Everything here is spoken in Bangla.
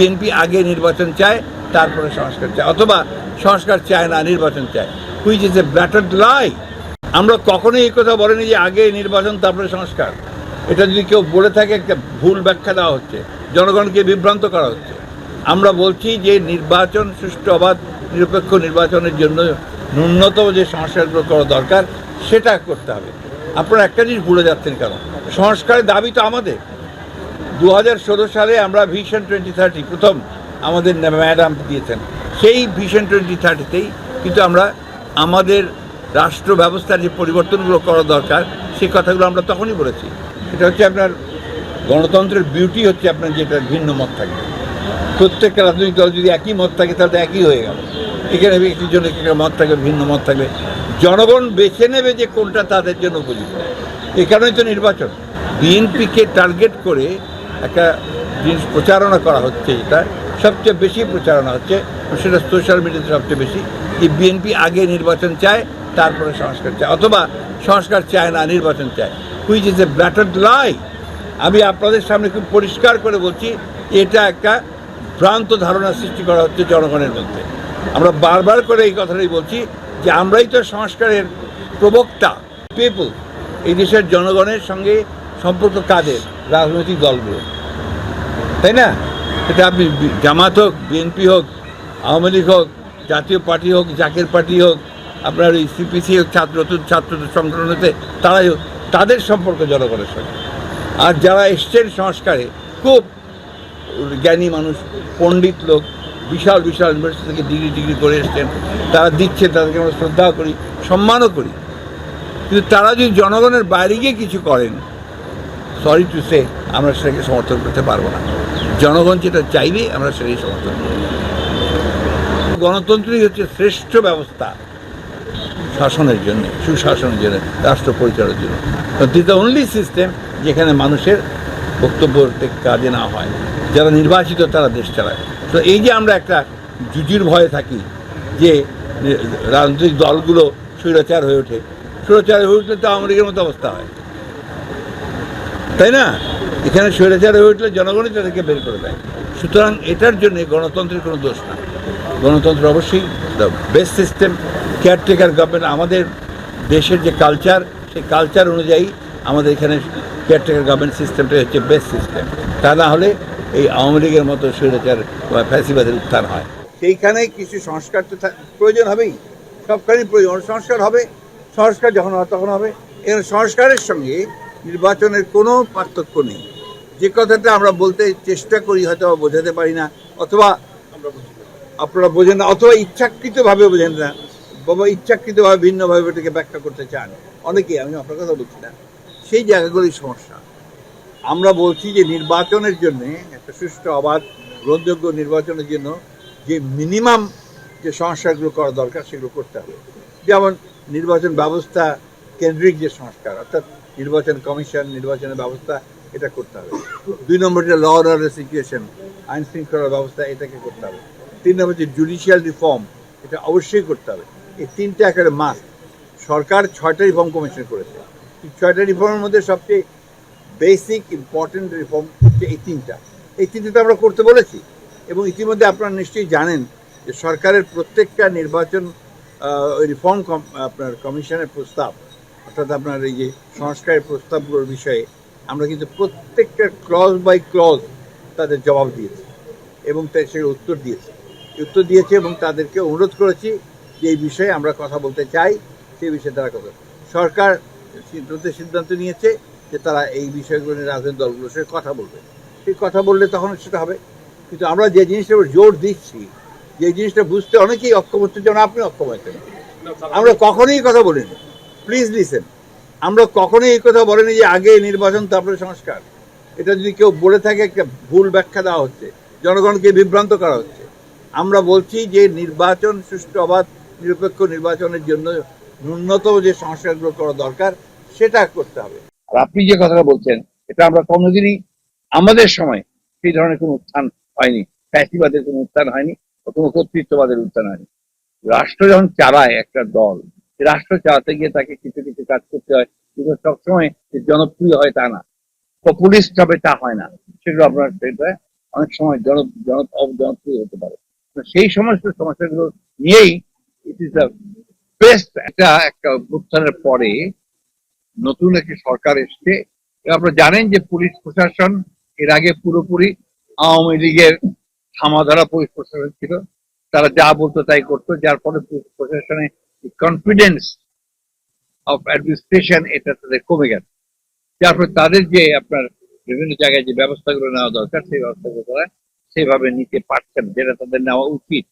বিএনপি আগে নির্বাচন চায়, তারপরে সংস্কার চায়, অথবা সংস্কার চায় না, নির্বাচন চায়। Which is a better lie আমরা কখনোই এই কথা বলিনি যে আগে নির্বাচন, তারপরে সংস্কার। এটা যদি কেউ বলে থাকে, একটা ভুল ব্যাখ্যা দেওয়া হচ্ছে। জনগণকে বিভ্রান্ত করা হচ্ছে। আমরা বলছি যে নির্বাচন সুষ্ঠু, অবাধ, নিরপেক্ষ নির্বাচনের জন্য ন্যূনতম যে সংস্কারগুলো করা দরকার, সেটা করতে হবে। আপনারা একটা জিনিস ভুলে যাচ্ছেন কেন? সংস্কারের দাবি তো আমাদের। দু হাজার ষোলো সালে আমরা ভিশন টোয়েন্টি থার্টি, প্রথম আমাদের ম্যাডাম দিয়েছেন। সেই ভিশন টোয়েন্টি থার্টিতেই কিন্তু আমরা আমাদের রাষ্ট্র ব্যবস্থার যে পরিবর্তনগুলো করা দরকার সেই কথাগুলো আমরা তখনই বলেছি। এটা হচ্ছে আপনার গণতন্ত্রের বিউটি হচ্ছে আপনার যেটা ভিন্ন মত থাকবে প্রত্যেকটা রাজনৈতিক দল যদি একই মত থাকে, তাহলে একই হয়ে গেল। এখানে একটির জন্য মত থাকবে ভিন্ন মত থাকবে জনগণ বেছে নেবে যে কোনটা তাদের জন্য উপযুক্ত। এ কারণেই তো নির্বাচন। বিএনপিকে টার্গেট করে একটা জিনিস প্রচারণা করা হচ্ছে এটা, সবচেয়ে বেশি প্রচারণা হচ্ছে, সেটা সোশ্যাল মিডিয়াতে সবচেয়ে বেশি। যে বিএনপি আগে নির্বাচন চায়, তারপরে সংস্কার চায়, অথবা সংস্কার চায় না, নির্বাচন চায়। Which is a blatant lie আমি আপনাদের সামনে খুব পরিষ্কার করে বলছি, এটা একটা ভ্রান্ত ধারণা সৃষ্টি করা হচ্ছে জনগণের মধ্যে। আমরা বারবার করে এই কথাটাই বলছি যে আমরাই তো সংস্কারের প্রবক্তা পিপল এই দেশের জনগণের সঙ্গে সম্পর্ক কাদের? রাজনৈতিক দলগুলো। তাই না? এটা আপনি জামাত হোক, বিএনপি হোক, আওয়ামী লীগ হোক, জাতীয় পার্টি হোক, জাকের পার্টি হোক, আপনার এই সিপিসি হোক, ছাত্র ছাত্র সংগঠনতে তারাই হোক, তাদের সম্পর্ক জনগণের সঙ্গে। আর যারা এসছেন সংস্কারে, খুব জ্ঞানী মানুষ, পণ্ডিত লোক, বিশাল বিশাল ইউনিভার্সিটি থেকে ডিগ্রি ডিগ্রি করে এসছেন। তারা দিচ্ছে তাদেরকে আমরা শ্রদ্ধাও করি, সম্মানও করি। কিন্তু তারা যদি জনগণের বাইরে গিয়ে কিছু করেন সরি টু সে, আমরা সেটাকে সমর্থন করতে পারব না। জনগণ যেটা চাইবে, আমরা সেটাই সমর্থন করব। গণতন্ত্রই হচ্ছে শ্রেষ্ঠ ব্যবস্থা শাসনের জন্য, সুশাসনের জন্য, রাষ্ট্র পরিচালনার জন্য। দিস দ্য অনলি সিস্টেম যেখানে মানুষের বক্তব্য কাজে না হয়। যারা নির্বাচিত, তারা দেশ চালায়। তো এই যে আমরা একটা জুজির ভয়ে থাকি যে, রাজনৈতিক দলগুলো স্বৈরাচার হয়ে ওঠে। স্বৈরাচার হয়ে উঠলে তো লীগের মতো অবস্থা হয়। তাই না? এখানে স্বৈরাচার হয়ে উঠলে জনগণই তাদেরকে বের করে দেয়। সুতরাং এটার জন্য গণতন্ত্রের কোনো দোষ না। গণতন্ত্র অবশ্যই the best system caretaker government আমাদের দেশের যে কালচার সেই কালচার অনুযায়ী আমাদের এখানে কেয়ারটেকার গভর্নমেন্ট সিস্টেমটাই হচ্ছে বেস্ট সিস্টেম তা না হলে এই আওয়ামী লীগের মতো স্বৈরাচার বা ফ্যাসিবাদের উত্থান হয়। সেইখানে কিছু সংস্কার তো প্রয়োজন হবেই। সবখানেই প্রয়োজন। সংস্কার হবে। সংস্কার যখন হবে তখন হবে। এখানে সংস্কারের সঙ্গে নির্বাচনের কোনো পার্থক্য নেই। যে কথাটা আমরা বলতে চেষ্টা করি, হয়তো বোঝাতে পারি না, অথবা আপনারা বোঝেন না, অথবা ইচ্ছাকৃতভাবে বোঝেন না, বাবা ইচ্ছাকৃতভাবে ভিন্নভাবে এটাকে ব্যাখ্যা করতে চান। অনেকেই, আমি আপনার কথা বলছি না, সেই জায়গাগুলোই সমস্যা। আমরা বলছি যে নির্বাচনের জন্য, একটা সুষ্ঠু অবাধ গ্রহণযোগ্য নির্বাচনের জন্য যে মিনিমাম যে সংস্কারগুলো করা দরকার, সেগুলো করতে হবে। যেমন নির্বাচন ব্যবস্থা কেন্দ্রিক যে সংস্কার, অর্থাৎ নির্বাচন কমিশন, নির্বাচনের ব্যবস্থা, এটা করতে হবে। দুই নম্বর যে ল অর্ডার সিচুয়েশন আইন শৃঙ্খলার ব্যবস্থা, এটাকে করতে হবে। তিন নম্বর যে জুডিশিয়াল রিফর্ম এটা অবশ্যই করতে হবে। এই তিনটা একেবারে মাস্ট সরকার ছয়টা রিফর্ম কমিশন করেছে। এই ছয়টা রিফর্মের মধ্যে সবচেয়ে বেসিক ইম্পর্টেন্ট রিফর্ম হচ্ছে এই তিনটা। এই তিনটা তো আমরা করতে বলেছি। এবং ইতিমধ্যে আপনারা নিশ্চয়ই জানেন যে সরকারের প্রত্যেকটা নির্বাচন রিফর্ম আপনার কমিশনের প্রস্তাব অর্থাৎ আপনার এই যে সংস্কারের প্রস্তাবগুলোর বিষয়ে আমরা কিন্তু প্রত্যেকটা ক্লজ বাই ক্লজ তাদের জবাব দিয়েছি এবং তাই সে উত্তর দিয়েছে। উত্তর দিয়েছে এবং তাদেরকে অনুরোধ করেছি যে এই বিষয়ে আমরা কথা বলতে চাই সেই বিষয়ে তারা কথা সরকার সিদ্ধান্ত- সিদ্ধান্ত নিয়েছে যে তারা এই বিষয়গুলো নিয়ে রাজনৈতিক দলগুলোর সঙ্গে কথা বলবে। সেই কথা বললে তখন সেটা হবে। কিন্তু আমরা যে জিনিসটার উপর জোর দিচ্ছি যে জিনিসটা বুঝতে অনেকেই অক্ষম হচ্ছে যেমন আপনি অক্ষম হয়েছেন। আমরা কখনোই কথা বলিনি। প্লিজ লিসেন আমরা কখনোই এই কথা বলিনি যে আগে নির্বাচন, তারপরে সংস্কার। এটা যদি কেউ বলে থাকে, একটা ভুল ব্যাখ্যা দেওয়া হচ্ছে। জনগণকে বিভ্রান্ত করা হচ্ছে। আমরা বলছি যে নির্বাচন সুষ্ঠু অবাধ, নিরপেক্ষ নির্বাচনের জন্য ন্যূনতম যে সংস্কারগুলো করা দরকার, সেটা করতে হবে। আর আপনি যে কথাটা বলছেন, এটা আমরা কোনোদিনই আমাদের সময় সেই ধরনের কোনো উত্থান হয়নি। ফ্যাসিবাদের কোনো উত্থান হয়নি কোনো কর্তৃত্ববাদের উত্থান হয়নি। রাষ্ট্র যখন চালায় একটা দল রাষ্ট্র চালাতে গিয়ে তাকে কিছু কিছু কাজ করতে হয়, কিন্তু সবসময় জনপ্রিয় হয় তা না। পপুলিস্ট হবে তা হয় না। সেগুলো আপনার সেটা অনেক সময় জন জন জনপ্রিয় হতে পারে। সেই সমস্ত সমস্যাগুলো নিয়েই ইট ইজ দ্য বেস্ট একটা একটা অভ্যুত্থানের পরে নতুন একটি সরকার এসছে। আপনারা জানেন যে পুলিশ প্রশাসন এর আগে পুরোপুরি আওয়ামী লীগের থামাধরা পুলিশ প্রশাসন ছিল। তারা যা বলতো তাই করতো। যার ফলে পুলিশ প্রশাসনে কনফিডেন্স অফ অ্যাডমিনিস্ট্রেশন এটা তাদের কমে গেছে। যার ফলে তাদের যে আপনার বিভিন্ন জায়গায় যে ব্যবস্থাগুলো নেওয়া দরকার, সেই ব্যবস্থাগুলো তারা সেভাবে নিতে পারছেন যেটা তাদের নেওয়া উচিত।